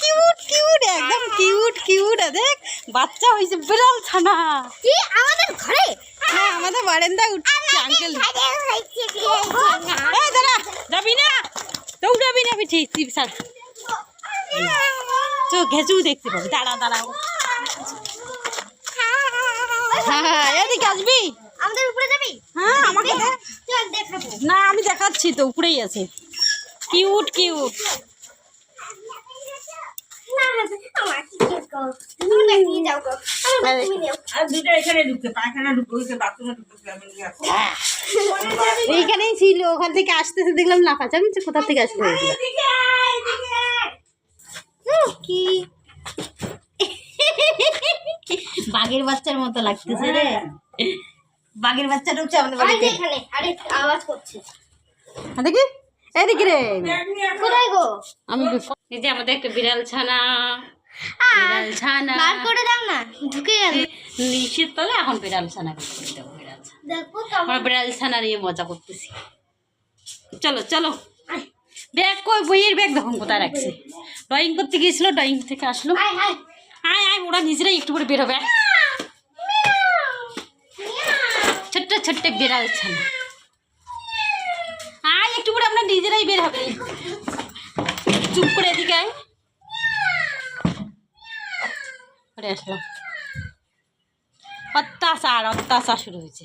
Cute cute একদম cute cute দেখ বাচ্চা হয়েছে বিড়াল ছানা। কি? আমাদের ঘরে? হ্যাঁ আমাদের বারান্দায় উঠছে আঙ্কেল। এই দাঁড়া যাবি না? দৌড়াবি না ঠিক ঠিক স্যার তো ঘেঁচু দেখতে পাবি। দাঁড়া দাঁড়াও হ্যাঁ এদিকে আসবি? আমাদের উপরে যাবি? হ্যাঁ আমাকে না আমি দেখাচ্ছি তো উপরেই আছে। কিউট কিউট এইখানেই ছিল ওখান থেকে আসতেছে দেখলাম লাফাচ্ছে আমি কোথা থেকে আসতে কি? বাঘের বাচ্চার মতো লাগতেছে রে। বাঘের বাচ্চা ঢুকছে আমাদের বাড়িতে। এখানে আরে আওয়াজ করছে। দেখি এদিকে রে। কোথায় গো? আমি এই যে আমাদের একটা বিড়াল ছানা। বিড়াল ছানা বার করে দাও না ঢুকে গেল। নিচের তলে এখন ছানা করে দেবো বিড়াল ছানা দেখো আমরা বিড়াল ছানা নিয়ে মজা করতেছি। চলো চলো। ব্যাগ কই বইয়ের ব্যাগ দেখুন কোথায় রাখছে। ড্রয়িং করতে গিয়েছিল ড্রয়িং থেকে আসলো। আয় আয়। ওরা নিজেরাই একটু করে বের হবে ছোট্ট ছোট্ট বিড়াল ছানা আয় একটু করে আমরা নিজেরাই বের হবে। চুপ করে এদিকে আয় করে আসলাম। অত্যাচার অত্যাচার শুরু হয়েছে।